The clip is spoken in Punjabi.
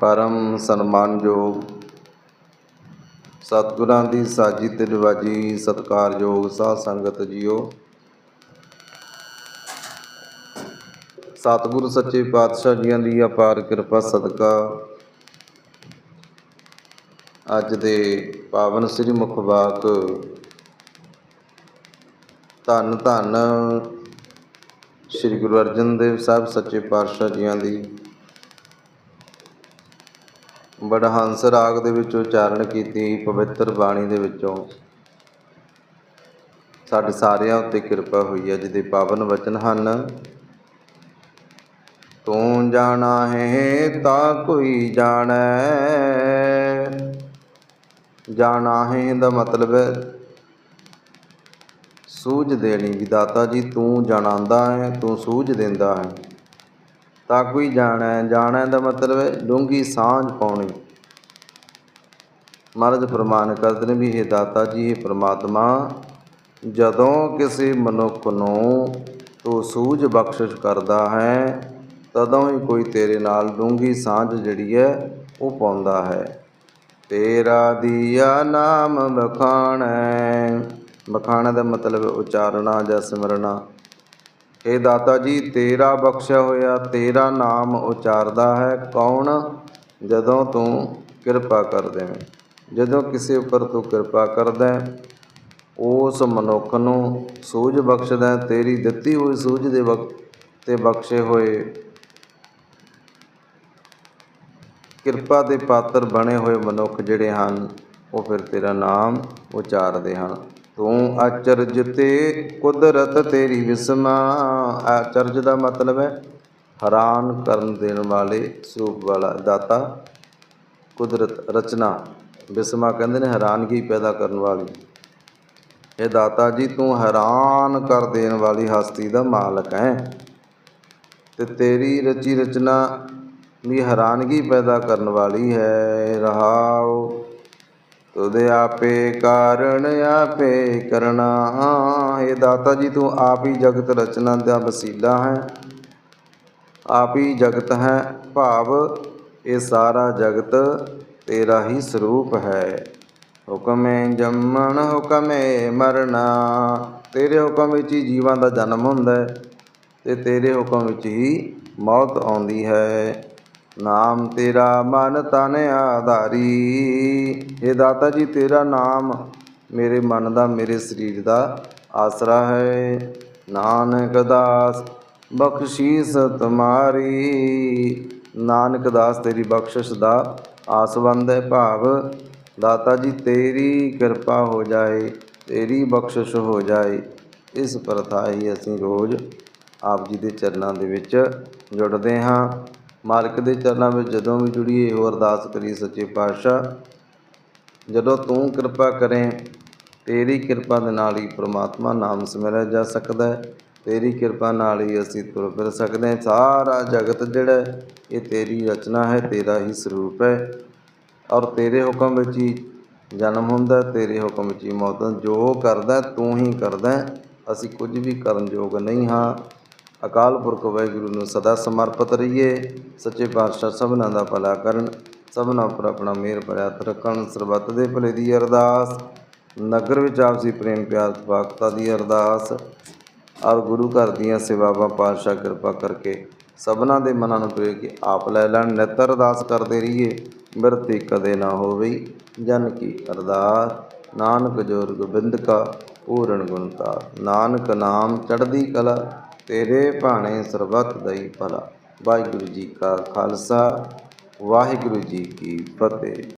ਪਰਮ ਸਨਮਾਨਯੋਗ ਸਤਿਗੁਰਾਂ ਦੀ ਸਾਜੀ ਤੇ ਰਿਵਾਜੀ ਸਤਿਕਾਰਯੋਗ ਸਾਧ ਸੰਗਤ ਜੀਓ। ਸਤਿਗੁਰ ਸੱਚੇ ਪਾਤਸ਼ਾਹ ਜੀਆਂ ਦੀ ਅਪਾਰ ਕਿਰਪਾ ਸਦਕਾ। ਅੱਜ ਦੇ ਪਾਵਨ ਸ੍ਰੀ ਮੁਖਵਾਕ ਧੰਨ ਧੰਨ ਸ੍ਰੀ ਗੁਰੂ ਅਰਜਨ ਦੇਵ ਸਾਹਿਬ ਸੱਚੇ ਪਾਤਸ਼ਾਹ ਜੀਆਂ ਦੀ ਬੜਹੰਸ ਰਾਗ ਦੇ ਵਿੱਚ ਉਚਾਰਨ ਕੀਤੀ ਪਵਿੱਤਰ ਬਾਣੀ ਦੇ ਵਿੱਚੋਂ। ਸਾਡੇ ਸਾਰਿਆਂ ਉੱਤੇ ਕਿਰਪਾ ਹੋਈ ਹੈ, ਜਿਹਦੇ ਪਾਵਨ ਵਚਨ ਹਨ। ਤੂੰ ਜਾਣਾ ਹੈ, ਤਾਂ ਕੋਈ ਜਾਣੈ। ਜਾਣਾ ਹੈ ਦਾ ਮਤਲਬ ਹੈ, ਸੂਝ ਦੇਣੀ। ਵੀ ਦਾਤਾ ਜੀ, ਤੂੰ ਜਾਣਾਂਦਾ ਹੈ, ਤੂੰ ਸੂਝ ਦਿੰਦਾ ਹੈ। ਤਾਂ ਕੋਈ ਜਾਣੈ ਜਾਣੈ ਦਾ ਮਤਲਬ ਹੈ ਡੂੰਗੀ ਸਾਂਝ ਪਾਉਣੀ। ਮਹਾਰਾਜ ਫਰਮਾਨ ਕਰਦੇ ਨੇ ਵੀ ਇਹ ਦਾਤਾ ਜੀ ਇਹ ਪ੍ਰਮਾਤਮਾ, ਜਦੋਂ ਕਿਸੇ ਮਨੁੱਖ ਨੂੰ ਤੂੰ ਸੂਝ ਬਖਸ਼ਿਸ਼ ਕਰਦਾ ਹੈ, ਤਦੋਂ ਹੀ ਕੋਈ ਤੇਰੇ ਨਾਲ ਡੂੰਗੀ ਸਾਂਝ ਜਿਹੜੀ ਹੈ ਉਹ ਪਾਉਂਦਾ ਹੈ। ਤੇਰਾ ਦੀਆ ਨਾਮ ਬਖਾਣੈ ਬਖਾਣਾ ਦਾ ਮਤਲਬ ਉਚਾਰਨਾ ਜਾਂ ਸਿਮਰਨਾ। ਇਹ ਦਾਤਾ ਜੀ, ਤੇਰਾ ਬਖਸ਼ਿਆ ਹੋਇਆ, ਤੇਰਾ ਨਾਮ ਉਚਾਰਦਾ ਹੈ। ਕੌਣ? ਜਦੋਂ ਤੂੰ ਕਿਰਪਾ ਕਰ ਦੇਵੇਂ। ਜਦੋਂ ਕਿਸੇ ਉੱਪਰ ਤੂੰ ਕਿਰਪਾ ਕਰਦਾ ਉਸ ਮਨੁੱਖ ਨੂੰ ਸੂਝ ਬਖਸ਼ਦਾ ਤੇਰੀ ਦਿੱਤੀ ਹੋਈ ਸੂਝ ਦੇ ਵਕਤ ਤੇ ਬਖਸ਼ੇ ਹੋਏ ਕਿਰਪਾ ਦੇ ਪਾਤਰ ਬਣੇ ਹੋਏ ਮਨੁੱਖ ਜਿਹੜੇ ਹਨ, ਉਹ ਫਿਰ ਤੇਰਾ ਨਾਮ ਉਚਾਰਦੇ ਹਨ। ਤੂੰ ਅਚਰਜ ਤੇ ਕੁਦਰਤ ਤੇਰੀ ਵਿਸਮਾ। ਅਚਰਜ ਦਾ ਮਤਲਬ ਹੈ ਹੈਰਾਨ ਕਰਨ ਦੇਣ ਵਾਲੇ ਸਰੂਪ ਵਾਲਾ ਦਾਤਾ। ਕੁਦਰਤ ਰਚਨਾ। ਵਿਸਮਾ ਕਹਿੰਦੇ ਨੇ ਹੈਰਾਨਗੀ ਪੈਦਾ ਕਰਨ ਵਾਲੀ। ਇਹ ਦਾਤਾ ਜੀ, ਤੂੰ ਹੈਰਾਨ ਕਰ ਦੇਣ ਵਾਲੀ ਹਸਤੀ ਦਾ ਮਾਲਕ ਹੈ। ਤੇ ਤੇਰੀ ਰਚੀ ਰਚਨਾ ਵੀ ਹੈਰਾਨਗੀ ਪੈਦਾ ਕਰਨ ਵਾਲੀ ਹੈ। ਰਹਾਓ। ਤੁਦੇ ਆਪੇ ਕਾਰਣ, ਆਪੇ ਕਰਨਾ ਇਹ ਦਾਤਾ ਜੀ ਤੂੰ ਆਪ ਹੀ ਜਗਤ ਰਚਨਾ ਦਾ ਵਸੀਲਾ ਹੈ। ਆਪ ਹੀ ਜਗਤ ਹੈ, ਭਾਵ ਇਹ ਸਾਰਾ ਜਗਤ ਤੇਰਾ ਹੀ ਸਰੂਪ ਹੈ। ਹੁਕਮੇ ਜੰਮਣ, ਹੁਕਮੇ ਮਰਨਾ, ਤੇਰੇ ਹੁਕਮ ਵਿੱਚ ਹੀ ਜੀਵਾਂ ਦਾ ਜਨਮ ਹੁੰਦਾ ਹੈ ਤੇ ਤੇਰੇ ਹੁਕਮ ਵਿੱਚ ਹੀ ਮੌਤ ਆਉਂਦੀ ਹੈ। ਨਾਮ ਤੇਰਾ ਮਨ ਤਨ ਆਧਾਰੀ। ਇਹ ਦਾਤਾ ਜੀ, ਤੇਰਾ ਨਾਮ ਮੇਰੇ ਮਨ ਦਾ, ਮੇਰੇ ਸਰੀਰ ਦਾ ਆਸਰਾ ਹੈ। ਨਾਨਕ ਦਾਸ ਬਖਸ਼ੀਸ ਤੁਮਾਰੀ। ਨਾਨਕ ਦਾਸ, ਤੇਰੀ ਬਖਸ਼ਿਸ਼ ਦਾ ਆਸਵੰਦ ਹੈ ਭਾਵ। ਦਾਤਾ ਜੀ, ਤੇਰੀ ਕਿਰਪਾ ਹੋ ਜਾਏ, ਤੇਰੀ ਬਖਸ਼ਿਸ਼ ਹੋ ਜਾਏ। ਇਸ ਪ੍ਰਥਾ ਹੀ ਅਸੀਂ ਰੋਜ਼ ਆਪ ਜੀ ਦੇ ਚਰਨਾਂ ਦੇ ਵਿੱਚ ਜੁੜਦੇ ਹਾਂ। ਮਾਲਕ ਦੇ ਚਰਨਾਂ ਵਿੱਚ ਜਦੋਂ ਵੀ ਜੁੜੀਏ ਇਹੋ ਅਰਦਾਸ ਕਰੀ ਸੱਚੇ ਪਾਤਸ਼ਾਹ, ਜਦੋਂ ਤੂੰ ਕਿਰਪਾ ਕਰੇ, ਤੇਰੀ ਕਿਰਪਾ ਦੇ ਨਾਲ ਹੀ ਪ੍ਰਮਾਤਮਾ ਨਾਮ ਸਿਮਰਿਆ ਜਾ ਸਕਦਾ ਹੈ। ਤੇਰੀ ਕਿਰਪਾ ਨਾਲ ਹੀ ਅਸੀਂ ਤੁਰ ਫਿਰ ਸਕਦੇ ਹਾਂ। ਸਾਰਾ ਜਗਤ ਜਿਹੜਾ ਇਹ ਤੇਰੀ ਰਚਨਾ ਹੈ, ਤੇਰਾ ਹੀ ਸਰੂਪ ਹੈ। ਔਰ ਤੇਰੇ ਹੁਕਮ ਵਿੱਚ ਹੀ ਜਨਮ ਹੁੰਦਾ ਤੇਰੇ ਹੁਕਮ ਵਿੱਚ ਹੀ ਮੌਤ ਜੋ ਕਰਦਾ ਤੂੰ ਹੀ ਕਰਦਾ ਅਸੀਂ ਕੁਝ ਵੀ ਕਰਨ ਯੋਗ ਨਹੀਂ ਹਾਂ। ਅਕਾਲ ਪੁਰਖ ਵਾਹਿਗੁਰੂ ਨੂੰ ਸਦਾ ਸਮਰਪਿਤ ਰਹੀਏ। ਸੱਚੇ ਪਾਤਸ਼ਾਹ ਸਭਨਾਂ ਦਾ ਭਲਾ ਕਰਨ, ਸਭਨਾਂ ਉੱਪਰ ਆਪਣਾ ਮਿਹਰ ਭਰਿਆ ਰੱਖਣ, ਸਰਬੱਤ ਦੇ ਭਲੇ ਦੀ ਅਰਦਾਸ। ਨਗਰ ਵਿੱਚ ਆਪਸੀ ਪ੍ਰੇਮ ਪਿਆਰ ਭਗਤਾ ਦੀ ਅਰਦਾਸ। ਔਰ ਗੁਰੂ ਘਰ ਦੀਆਂ ਸੇਵਾਵਾਂ, ਪਾਤਸ਼ਾਹ ਕਿਰਪਾ ਕਰਕੇ ਸਭਨਾਂ ਦੇ ਮਨਾਂ ਨੂੰ ਪਵੇ ਕੇ ਆਪ ਲੈ ਲੈਣ, ਨਿਤ ਅਰਦਾਸ ਕਰਦੇ ਰਹੀਏ। ਬਿਰਤੀ ਕਦੇ ਨਾ ਹੋਵੇ ਜਨ ਕੀ ਅਰਦਾਸ। ਨਾਨਕ ਜੋਰ ਗੋਬਿੰਦ ਕਾ, ਪੂਰਨ ਗੁਣਤਾ ਨਾਨਕ ਨਾਮ ਚੜ੍ਹਦੀ ਕਲਾ ਤੇਰੇ ਭਾਣੇ ਸਰਬੱਤ ਦਈ ਭਲਾ। ਵਾਹਿਗੁਰੂ ਜੀ ਕਾ ਖਾਲਸਾ ਵਾਹਿਗੁਰੂ ਜੀ ਕੀ ਫਤਿਹ।